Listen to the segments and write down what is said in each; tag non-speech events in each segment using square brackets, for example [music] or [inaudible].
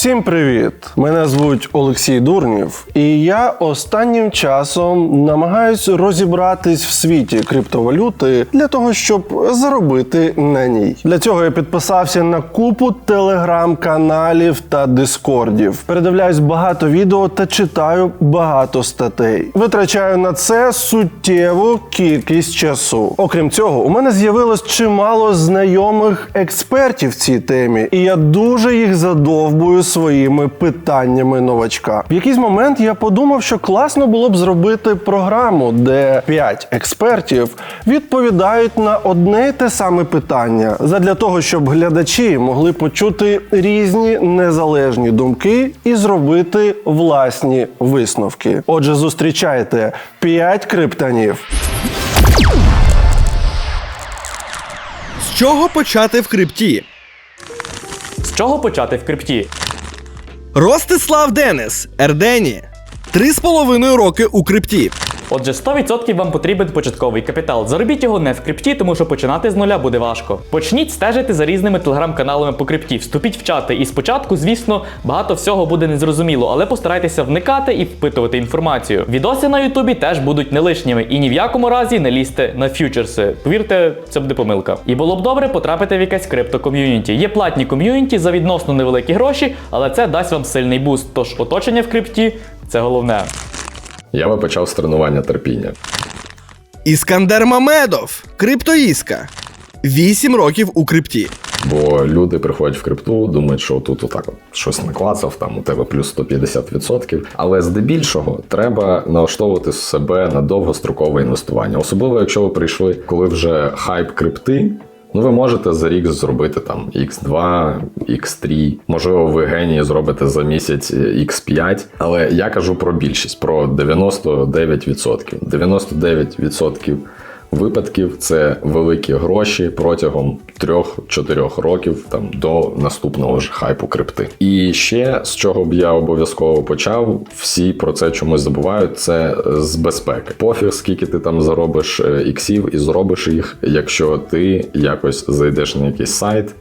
Всім привіт! Мене звуть Олексій Дурнів, і я останнім часом намагаюсь розібратись в світі криптовалюти для того, щоб заробити на ній. Для цього я підписався на купу телеграм-каналів та дискордів. Передивляюсь багато відео та читаю багато статей. Витрачаю на це суттєву кількість часу. Окрім цього, у мене з'явилось чимало знайомих експертів в цій темі, і я дуже їх задовбую своїми питаннями новачка. В якийсь момент я подумав, що класно було б зробити програму, де 5 експертів відповідають на одне й те саме питання, задля того, щоб глядачі могли почути різні незалежні думки і зробити власні висновки. Отже, зустрічайте 5 криптонів. З чого почати в крипті? З чого почати в крипті? Ростислав Денис, Ердені. Три з половиною роки у крипті. Отже, 100% вам потрібен початковий капітал. Заробіть його не в крипті, тому що починати з нуля буде важко. Почніть стежити за різними телеграм-каналами по крипті, вступіть в чати. І спочатку, звісно, багато всього буде незрозуміло, але постарайтеся вникати і впитувати інформацію. Відоси на Ютубі теж будуть не лишніми, і ні в якому разі не лізьте на фьючерси. Повірте, це буде помилка. І було б добре потрапити в якесь крипто-ком'юніті. Є платні ком'юніті за відносно невеликі гроші, але це дасть вам сильний буст. Тож оточення в крипті це головне. Я би почав з тренування терпіння. Іскандер Мамедов, криптоїска. Вісім років у крипті. Бо люди приходять в крипту, думають, що тут отак от щось наклацав, там у тебе плюс 150%. Але здебільшого треба налаштовувати себе на довгострокове інвестування. Особливо, якщо ви прийшли, коли вже хайп крипти. Ну, ви можете за рік зробити там X2, X3, можливо, ви генії зробите за місяць X5. Але я кажу про більшість, про 99%. 99% випадків це великі гроші протягом 3-4 років там до наступного ж хайпу крипти. І ще з чого б я обов'язково почав, всі про це чомусь забувають. Це з безпеки. Пофіг, скільки ти там заробиш е, іксів і зробиш їх, якщо ти якось зайдеш на якийсь сайт.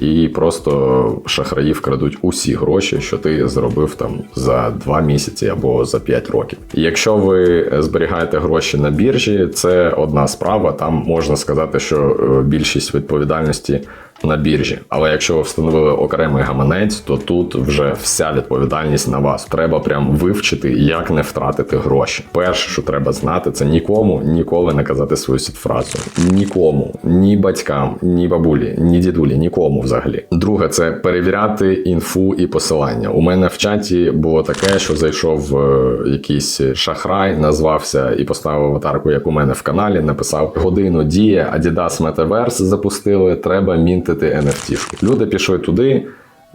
І просто шахраї вкрадуть усі гроші, що ти зробив там за 2 місяці або за 5 років. І якщо ви зберігаєте гроші на біржі, це одна справа. Там можна сказати, що е, більшість відповідальності на біржі. Але якщо ви встановили окремий гаманець, то тут вже вся відповідальність на вас. Треба прям вивчити, як не втратити гроші. Перше, що треба знати, це нікому ніколи не казати свою сітфразу. Нікому, ні батькам, ні бабулі, ні дідулі, нікому взагалі. Друге, це перевіряти інфу і посилання. У мене в чаті було таке, що зайшов е, якийсь шахрай, назвався і поставив аватарку, як у мене в каналі. Написав годину діє, Adidas Metaverse запустили. Треба мінтити NFT. Люди пішли туди.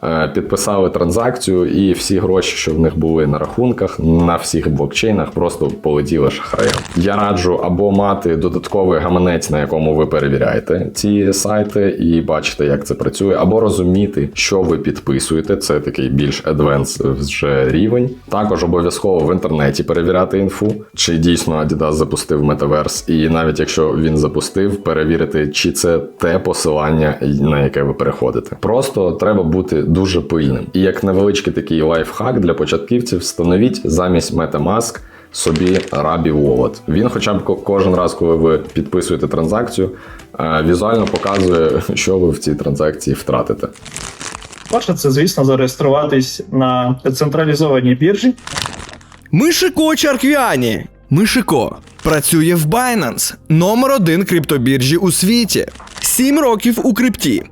Е, Підписали транзакцію, і всі гроші, що в них були на рахунках, на всіх блокчейнах, просто полетіли шахраям. Я раджу або мати додатковий гаманець, на якому ви перевіряєте ці сайти, і бачите, як це працює, або розуміти, що ви підписуєте. Це такий більш advanced вже рівень. Також обов'язково в інтернеті перевіряти інфу, чи дійсно Adidas запустив Metaverse, і навіть якщо він запустив, перевірити, чи це те посилання, на яке ви переходите. Просто треба бути дуже пильним. І як невеличкий такий лайфхак для початківців, встановіть замість MetaMask собі Rabi Wallet. Він, хоча б кожен раз, коли ви підписуєте транзакцію, е, візуально показує, [laughs] що ви в цій транзакції втратите. Перше, це звісно зареєструватись на централізованій біржі. Мишико Чарквяні. Мишико працює в Binance, номер один криптобіржі у світі. Сім років у крипті.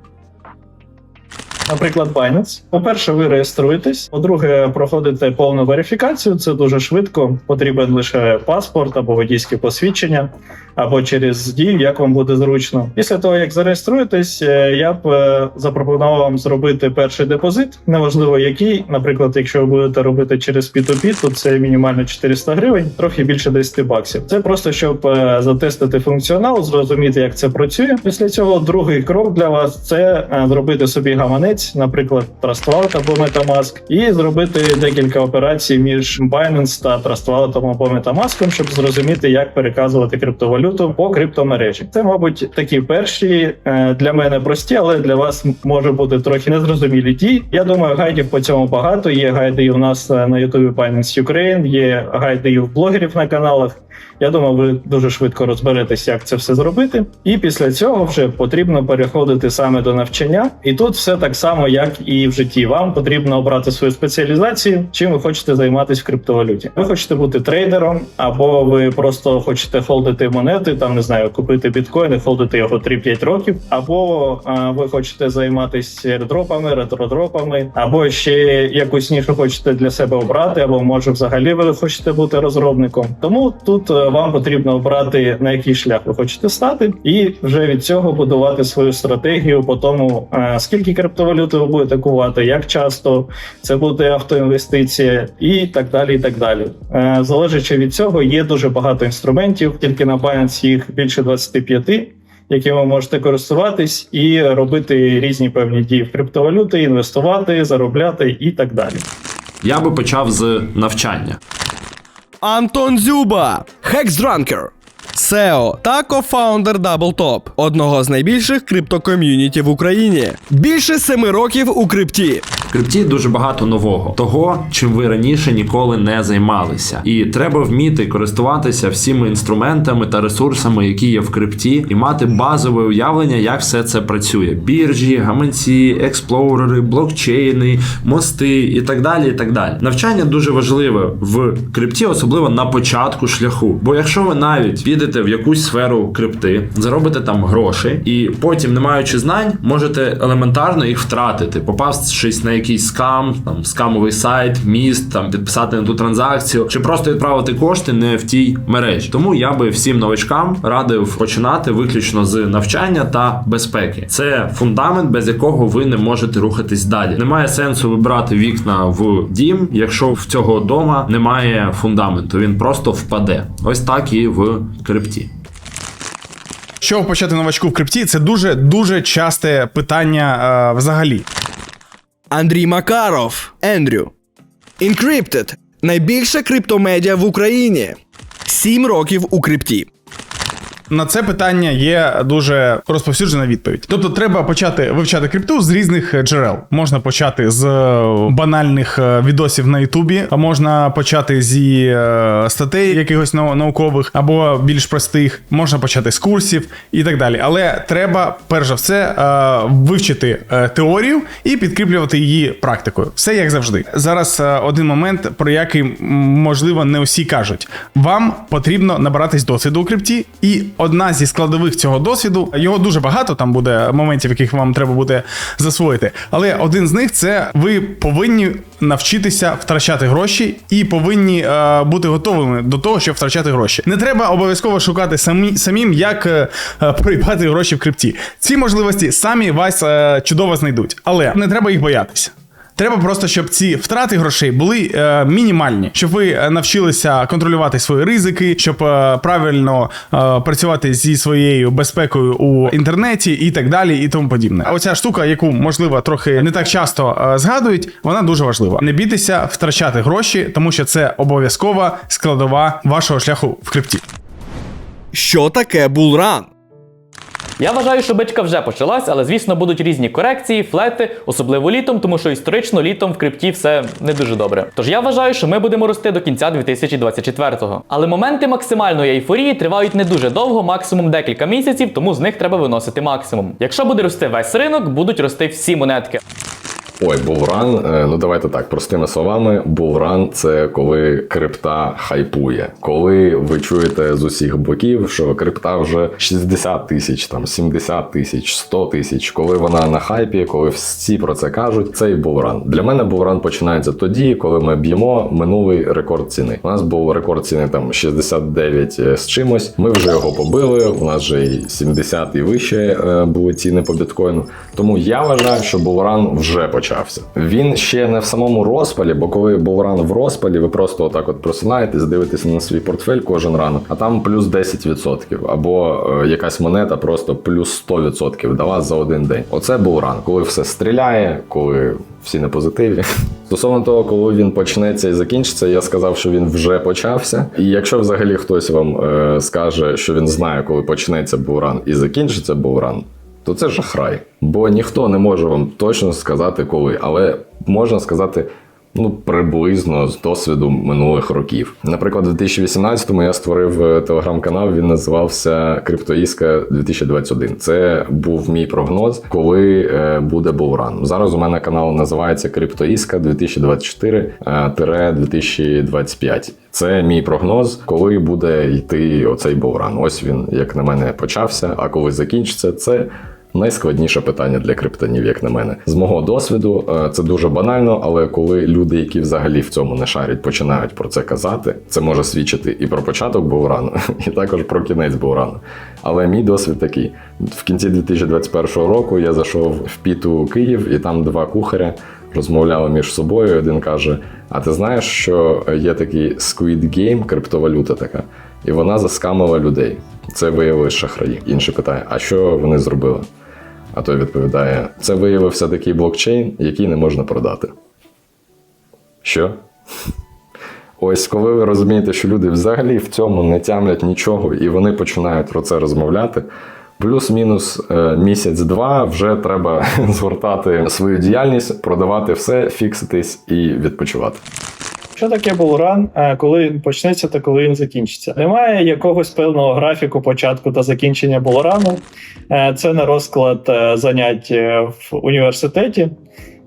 Наприклад, Binance. По-перше, ви реєструєтесь. По-друге, проходите повну верифікацію. Це дуже швидко. Потрібен лише паспорт або водійське посвідчення, або через дію, як вам буде зручно. Після того, як зареєструєтесь, е, я б е, запропонував вам зробити перший депозит, неважливо який. Наприклад, якщо ви будете робити через P2P, то це мінімально 400 гривень, трохи більше 10 баксів. Це просто щоб е, затестити функціонал, зрозуміти, як це працює. Після цього другий крок для вас це зробити собі гаманець, наприклад, Trust Wallet або MetaMask, і зробити декілька операцій між Binance та Trust Wallet або MetaMask, щоб зрозуміти, як переказувати криптовалюту криптовалюту по криптомережі. Це, мабуть, такі перші е, для мене прості, але для вас може бути трохи незрозумілі дії. Я думаю, гайдів по цьому багато. Є гайди і у нас е, на Ютубі Binance Ukraine, є гайди і у блогерів на каналах. Я думаю, ви дуже швидко розберетесь, як це все зробити. І після цього вже потрібно переходити саме до навчання. І тут все так само, як і в житті. Вам потрібно обрати свою спеціалізацію, чим ви хочете займатися в криптовалюті. Ви хочете бути трейдером, або ви просто хочете холдити монети, там не знаю, купити біткоін холдити його 3-5 років, або а, ви хочете займатися airdropами, ретродропами, або ще якусь нішу хочете для себе обрати, або може взагалі ви хочете бути розробником. Тому тут вам потрібно обрати на який шлях ви хочете стати, і вже від цього будувати свою стратегію по тому, е, скільки криптовалюти ви будете кувати, як часто це буде автоінвестиція, і так далі. І так далі. Е, Залежачи від цього, є дуже багато інструментів. Тільки на Binance їх більше 25 якими ви можете користуватись і робити різні певні дії в криптовалюти, інвестувати, заробляти і так далі. Я би почав з навчання. Антон Зюба, Хексдранкер, SEO та кофаундер Double одного з найбільших криптоком'юніті в Україні. Більше семи років у крипті. В крипті дуже багато нового, того, чим ви раніше ніколи не займалися. І треба вміти користуватися всіми інструментами та ресурсами, які є в крипті, і мати базове уявлення, як все це працює: біржі, гаманці, експлорери, блокчейни, мости і так далі. І так далі. Навчання дуже важливе в крипті, особливо на початку шляху. Бо якщо ви навіть підете в якусь сферу крипти, заробите там гроші, і потім, не маючи знань, можете елементарно їх втратити, попавшись на якийсь скам, там скамовий сайт, міст, там підписати на ту транзакцію, чи просто відправити кошти не в тій мережі. Тому я би всім новачкам радив починати виключно з навчання та безпеки. Це фундамент, без якого ви не можете рухатись далі. Немає сенсу вибирати вікна в дім, якщо в цього дома немає фундаменту. Він просто впаде. Ось так і в крипті. Що почати новачку в крипті? Це дуже дуже часте питання е, взагалі. Андрій Макаров, Ендрю. Encrypted – найбільша криптомедіа в Україні. Сім років у крипті. На це питання є дуже розповсюджена відповідь. Тобто, треба почати вивчати крипту з різних е, джерел. Можна почати з е, банальних е, відосів на Ютубі, а можна почати зі статей якихось нау- наукових або більш простих. Можна почати з курсів і так далі. Але треба перш за все вивчити теорію і підкріплювати її практикою. Все як завжди. Зараз один момент, про який можливо не усі кажуть. Вам потрібно набиратись досвіду у крипті, і одна зі складових цього досвіду, його дуже багато, там буде моментів, яких вам треба буде засвоїти. Але один з них це ви повинні навчитися втрачати гроші і повинні е, бути готовими до того, щоб втрачати гроші. Не треба обов'язково шукати самі, самим, як е, е, проїбати гроші в крипті. Ці можливості самі вас е, чудово знайдуть, але не треба їх боятися. Треба просто, щоб ці втрати грошей були е, мінімальні, щоб ви е, навчилися контролювати свої ризики, щоб е, правильно е, працювати зі своєю безпекою у інтернеті і так далі, і тому подібне. А оця штука, яку можливо трохи не так часто е, згадують, вона дуже важлива. Не бійтеся втрачати гроші, тому що це обов'язкова складова вашого шляху в крипті. Що таке булран? Я вважаю, що бичка вже почалась, але звісно будуть різні корекції, флети, особливо літом, тому що історично літом в крипті все не дуже добре. Тож я вважаю, що ми будемо рости до кінця 2024-го. Але моменти максимальної ейфорії тривають не дуже довго, максимум декілька місяців, тому з них треба виносити максимум. Якщо буде рости весь ринок, будуть рости всі монетки. Ой, булран, е, ну давайте так, простими словами, булран це коли крипта хайпує. Коли ви чуєте з усіх боків, що крипта вже 60 тисяч, там 70 тисяч, 100 тисяч, коли вона на хайпі, коли всі про це кажуть, це і булран. Для мене булран починається тоді, коли ми б'ємо минулий рекорд ціни. У нас був рекорд ціни там 69 з чимось. Ми вже його побили. У нас вже і 70 і вище е, були ціни по біткоїну. Тому я вважаю, що булран вже почався. Почався. Він ще не в самому розпалі, бо коли булран в розпалі, ви просто отак от просинаєтесь, дивитесь на свій портфель кожен ранок, а там плюс 10%, або е, якась монета просто плюс 100% дала за один день. Оце булран, коли все стріляє, коли всі на позитиві. [laughs] Стосовно того, коли він почнеться і закінчиться, я сказав, що він вже почався. І якщо взагалі хтось вам е, скаже, що він знає, коли почнеться буран і закінчиться буран, то це жахрай. Бо ніхто не може вам точно сказати коли, але можна сказати. Ну, приблизно з досвіду минулих років. Наприклад, у 2018-му я створив е, телеграм-канал. Він називався Криптоїска 2021. Це був мій прогноз, коли е, буде булран. Зараз у мене канал називається Криптоїска 2024-2025. Це мій прогноз, коли буде йти оцей булран. Ось він, як на мене, почався. А коли закінчиться, це Найскладніше питання для криптонів, як на мене. З мого досвіду е, це дуже банально, але коли люди, які взагалі в цьому не шарять, починають про це казати, це може свідчити і про початок бурану, [laughs] і також про кінець бурану. Але мій досвід такий: в кінці 2021 року я зайшов в піту Київ, і там два кухаря розмовляли між собою. Один каже: А ти знаєш, що є такий Squid Game, криптовалюта така, і вона заскамила людей. Це виявилось шахраї. Інший питає: а що вони зробили? А той відповідає: це виявився такий блокчейн, який не можна продати. Що? Ось коли ви розумієте, що люди взагалі в цьому не тямлять нічого, і вони починають про це розмовляти. Плюс-мінус е, місяць-два вже треба [laughs] згортати свою діяльність, продавати все, фікситись і відпочивати. Що таке булран, е, коли він почнеться та коли він закінчиться? Немає якогось певного графіку початку та закінчення булрану. Е, Це не розклад е, занять в університеті.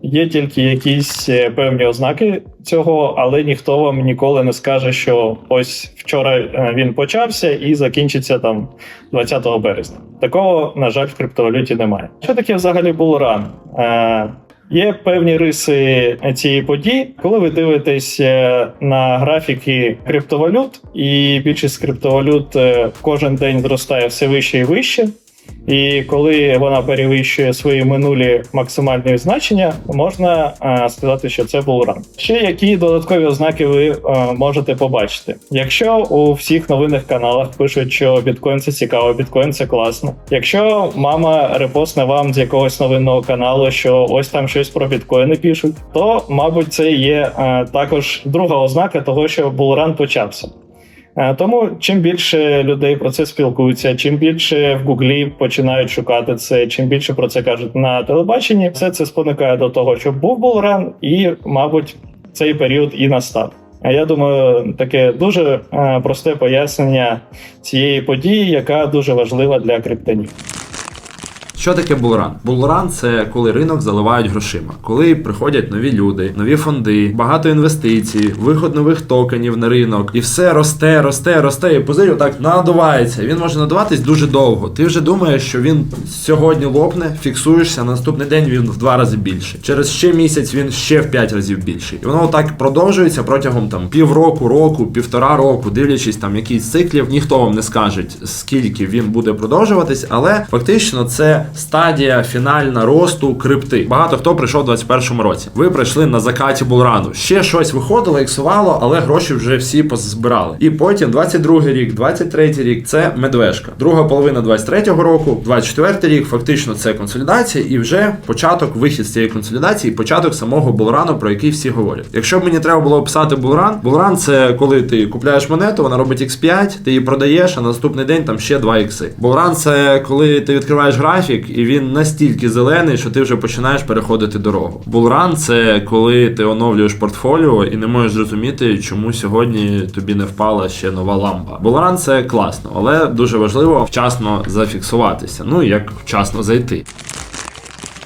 Є тільки якісь певні ознаки цього, але ніхто вам ніколи не скаже, що ось вчора він почався і закінчиться там 20 березня. Такого, на жаль, в криптовалюті немає. Що таке взагалі булран? Є певні риси цієї події, коли ви дивитесь на графіки криптовалют, і більшість криптовалют е, кожен день зростає все вище і вище. І коли вона перевищує свої минулі максимальні значення, можна е, сказати, що це був ран. Ще які додаткові ознаки ви е, можете побачити? Якщо у всіх новинних каналах пишуть, що біткоін це цікаво, біткоін це класно. Якщо мама репостне вам з якогось новинного каналу, що ось там щось про біткоїни пишуть, то мабуть це є е, також друга ознака того, що булран почався. Е, Тому чим більше людей про це спілкуються, чим більше в Гуглі починають шукати це, чим більше про це кажуть на телебаченні, все це спонукає до того, щоб був булран, і, мабуть, цей період і настав. А я думаю, таке дуже е, просте пояснення цієї події, яка дуже важлива для криптонів. Що таке булран? Булран це коли ринок заливають грошима, коли приходять нові люди, нові фонди, багато інвестицій, виход нових токенів на ринок, і все росте, росте, росте, і пузирь отак надувається. Він може надуватись дуже довго. Ти вже думаєш, що він сьогодні лопне, фіксуєшся, на наступний день він в два рази більше. Через ще місяць він ще в п'ять разів більший. І воно отак продовжується протягом там півроку, року, півтора року, дивлячись там якісь циклів. Ніхто вам не скаже, скільки він буде продовжуватись, але фактично це стадія фінальна росту крипти. Багато хто прийшов у 21-му році. Ви прийшли на закаті булрану. Ще щось виходило, іксувало, але гроші вже всі позбирали. І потім 22-й рік, 23-й рік це медвежка. Друга половина 23-го року, 24-й рік, фактично це консолідація, і вже початок, вихід з цієї консолідації, початок самого булрану, про який всі говорять. Якщо б мені треба було описати булран, булран це коли ти купляєш монету, вона робить X5, ти її продаєш, а на наступний день там ще 2 ікси. Булран це коли ти відкриваєш графік, і він настільки зелений, що ти вже починаєш переходити дорогу. Булран це коли ти оновлюєш портфоліо і не можеш зрозуміти, чому сьогодні тобі не впала ще нова лампа. Булран це класно, але дуже важливо вчасно зафіксуватися. Ну як вчасно зайти.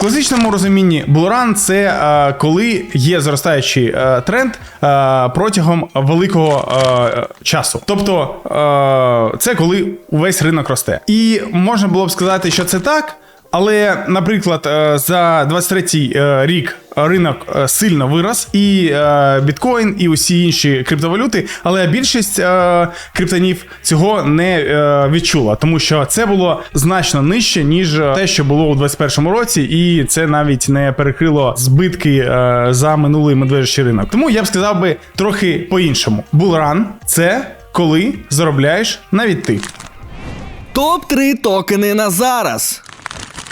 В класичному розумінні булран це е, коли є зростаючий е, тренд е, протягом великого часу. Тобто це коли увесь ринок росте. І можна було б сказати, що це так. Але, наприклад, е, за 23-й е, рік ринок е, сильно вирос, і біткоін, і усі інші криптовалюти, але більшість криптонів цього не відчула, тому що це було значно нижче, ніж те, що було у 21-му році, і це навіть не перекрило збитки за минулий медвежачий ринок. Тому я б сказав би трохи по-іншому. Булран це коли заробляєш навіть ти. Топ 3 токени на зараз.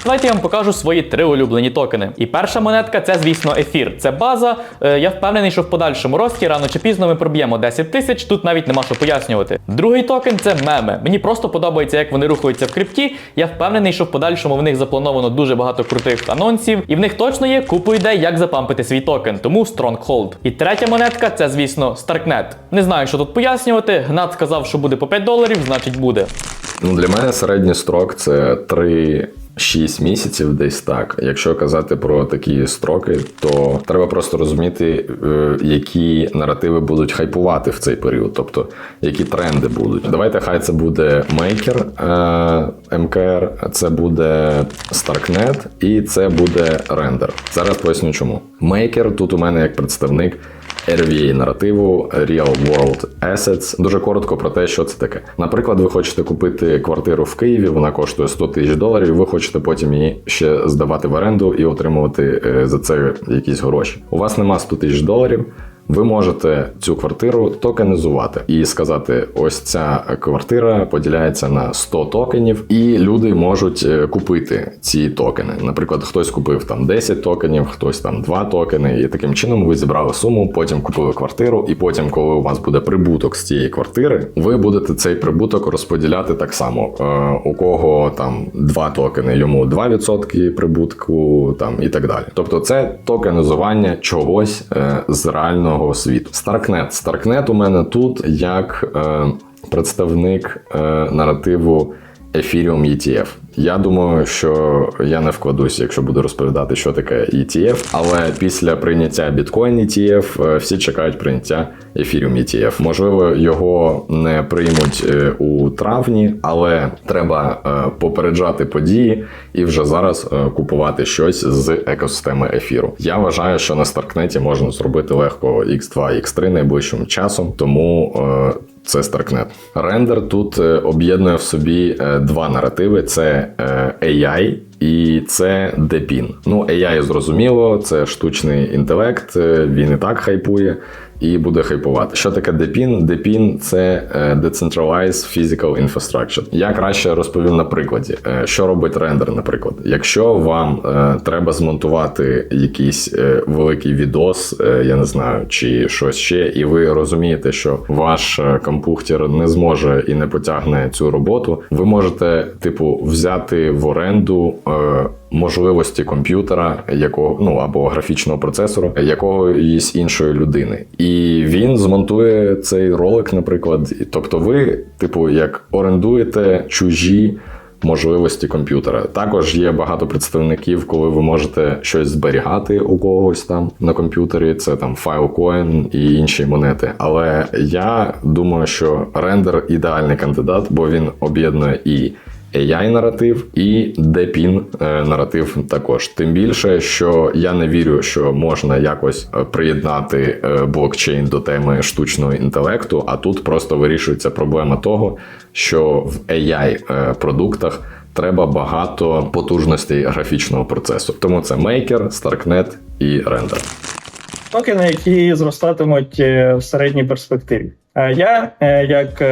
Давайте я вам покажу свої три улюблені токени. І перша монетка це, звісно, ефір. Це база. Е, я впевнений, що в подальшому рості рано чи пізно ми проб'ємо 10 тисяч. Тут навіть нема що пояснювати. Другий токен це меми. Мені просто подобається, як вони рухаються в крипті. Я впевнений, що в подальшому в них заплановано дуже багато крутих анонсів, і в них точно є купу ідей, як запампити свій токен. Тому Stronghold. І третя монетка це, звісно, Starknet. Не знаю, що тут пояснювати. Гнат сказав, що буде по 5 доларів, значить буде. Ну, для мене середній строк це 3-6 місяців, десь так. Якщо казати про такі строки, то треба просто розуміти, е, які наративи будуть хайпувати в цей період, тобто які тренди будуть. Давайте хай це буде е, МКР, це буде Starknet і це буде Render. Зараз поясню чому. Maker тут у мене як представник. RVA наративу Real World Assets. Дуже коротко про те, що це таке. Наприклад, ви хочете купити квартиру в Києві, вона коштує 100 тисяч доларів. Ви хочете потім її ще здавати в оренду і отримувати е, за це якісь гроші. У вас нема 100 тисяч доларів. Ви можете цю квартиру токенізувати і сказати: ось ця квартира поділяється на 100 токенів, і люди можуть е, купити ці токени. Наприклад, хтось купив там 10 токенів, хтось там 2 токени, і таким чином ви зібрали суму, потім купили квартиру, і потім, коли у вас буде прибуток з цієї квартири, ви будете цей прибуток розподіляти так само. Е, у кого там 2 токени, йому 2% прибутку, там і так далі. Тобто, це токенізування чогось е, з реального світу. Старкнет. Старкнет у мене тут як е, представник е, наративу Ethereum ETF. Я думаю, що я не вкладусь, якщо буду розповідати, що таке ETF, але після прийняття Bitcoin ETF е, всі чекають прийняття Ethereum ETF. Можливо, його не приймуть е, у травні, але треба е, попереджати події і вже зараз купувати щось з екосистеми ефіру. Я вважаю, що на Старкнеті можна зробити легко X2, X3 найближчим часом, тому. Це Starknet. Рендер тут е, об'єднує в собі е, два наративи: це е, AI і це DePIN. Ну, AI зрозуміло, це штучний інтелект, він і так хайпує. І буде хайпувати. Що таке DePIN? DePIN – це е, Decentralized Physical Infrastructure. Я краще розповім на прикладі, Е, що робить рендер, наприклад. Якщо вам е, треба змонтувати якийсь великий відос, я не знаю, чи щось ще, і ви розумієте, що ваш компухтер не зможе і не потягне цю роботу, ви можете, типу, взяти в оренду. Можливості комп'ютера, якого ну або графічного процесору якоїсь іншої людини, і він змонтує цей ролик, наприклад. Тобто, ви, типу, як орендуєте чужі можливості комп'ютера. Також є багато представників, коли ви можете щось зберігати у когось там на комп'ютері. Це там Filecoin і інші монети. Але я думаю, що рендер ідеальний кандидат, бо він об'єднує і AI наратив і DePIN е, наратив також. Тим більше, що я не вірю, що можна якось е, приєднати е, блокчейн до теми штучного інтелекту, а тут просто вирішується проблема того, що в AI продуктах треба багато потужностей графічного процесу. Тому це Maker, Starknet і Render. токени, які зростатимуть в середній перспективі. Я, як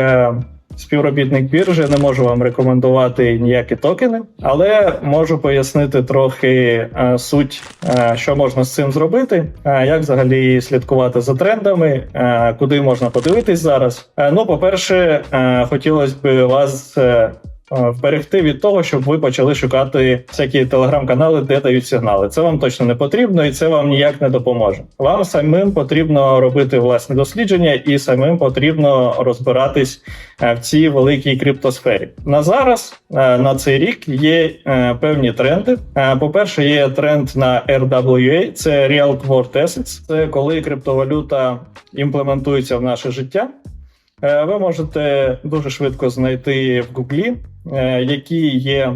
співробітник біржі, не можу вам рекомендувати ніякі токени, але можу пояснити трохи е, суть, е, що можна з цим зробити, е, як взагалі слідкувати за трендами, куди можна подивитись зараз. Ну, по-перше, е, хотілося б вас. Е, Вберегти від того, щоб ви почали шукати всякі телеграм-канали, де дають сигнали. Це вам точно не потрібно, і це вам ніяк не допоможе. Вам самим потрібно робити власне дослідження, і самим потрібно розбиратись е, в цій великій криптосфері. На зараз е, на цей рік є певні тренди. По-перше, є тренд на RWA, це Real World Assets. Це коли криптовалюта імплементується в наше життя. Ви можете дуже швидко знайти в е, які є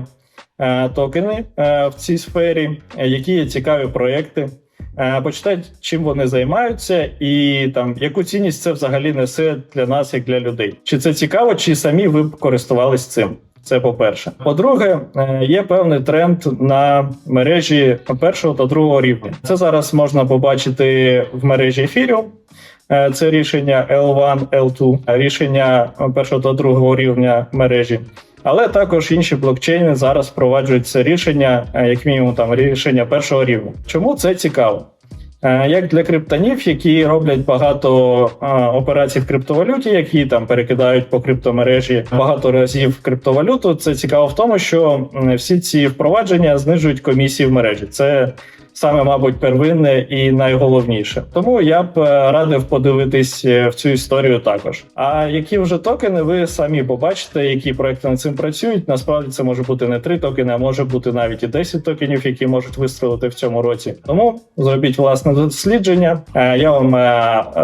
е, токени е, в цій сфері, е, які є цікаві проекти. Е, Почитайте, чим вони займаються, і там яку цінність це взагалі несе для нас, як для людей. Чи це цікаво, чи самі ви б користувались цим? Це по-перше. По-друге, е, є певний тренд на мережі першого та другого рівня. Це зараз можна побачити в мережі Ethereum. Е, Це рішення L1, L2, рішення першого та другого рівня мережі. Але також інші блокчейни зараз впроваджують це рішення, е, як мінімум, там рішення першого рівня. Чому це цікаво? Е, Як для криптонів, які роблять багато е, операцій в криптовалюті, які там перекидають по криптомережі багато разів криптовалюту, це цікаво в тому, що всі ці впровадження знижують комісії в мережі. Це саме, мабуть, первинне і найголовніше. Тому я б е, радив подивитись е, в цю історію також. А які вже токени, ви самі побачите, які проекти над цим працюють. Насправді це може бути не три токени, а може бути навіть і 10 токенів, які можуть вистрелити в цьому році. Тому зробіть власне дослідження. Е, Я вам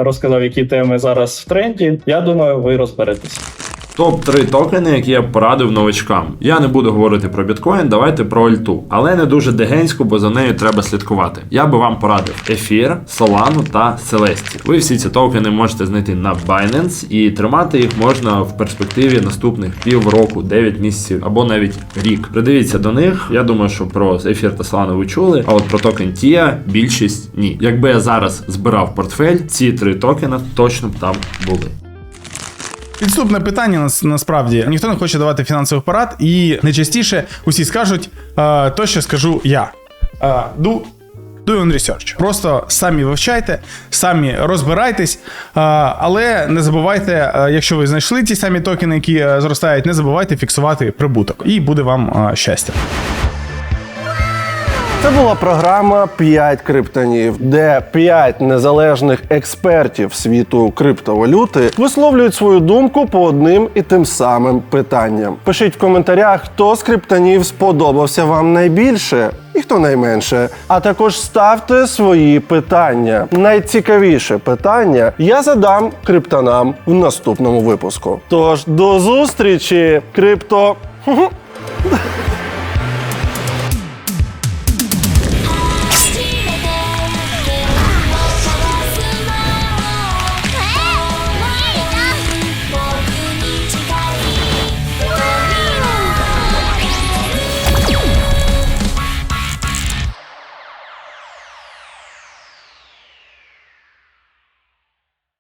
розказав, які теми зараз в тренді. Я думаю, ви розберетесь. Топ 3 токени, які я порадив новачкам. Я не буду говорити про біткоін, давайте про альту, але не дуже дегенську, бо за нею треба слідкувати. Я би вам порадив Ефір, Solana та Celestia. Ви всі ці токени можете знайти на Binance і тримати їх можна в перспективі наступних півроку, 9 місяців або навіть рік. Придивіться до них. Я думаю, що про Ефір та Solana ви чули, а от про токен TIA більшість ні. Якби я зараз збирав портфель, ці три токена точно б там були. Підступне питання нас, насправді ніхто не хоче давати фінансових порад, і найчастіше усі скажуть е, то, що скажу я. Е, do, do your research. Просто самі вивчайте, самі розбирайтесь, е, але не забувайте, е, якщо ви знайшли ті самі токени, які е, зростають, не забувайте фіксувати прибуток, і буде вам щастя. Це була програма «5 криптонів, де 5 незалежних експертів світу криптовалюти висловлюють свою думку по одним і тим самим питанням. Пишіть в коментарях, хто з криптонів сподобався вам найбільше і хто найменше. А також ставте свої питання. Найцікавіше питання я задам криптонам в наступному випуску. Тож до зустрічі, крипто. [laughs]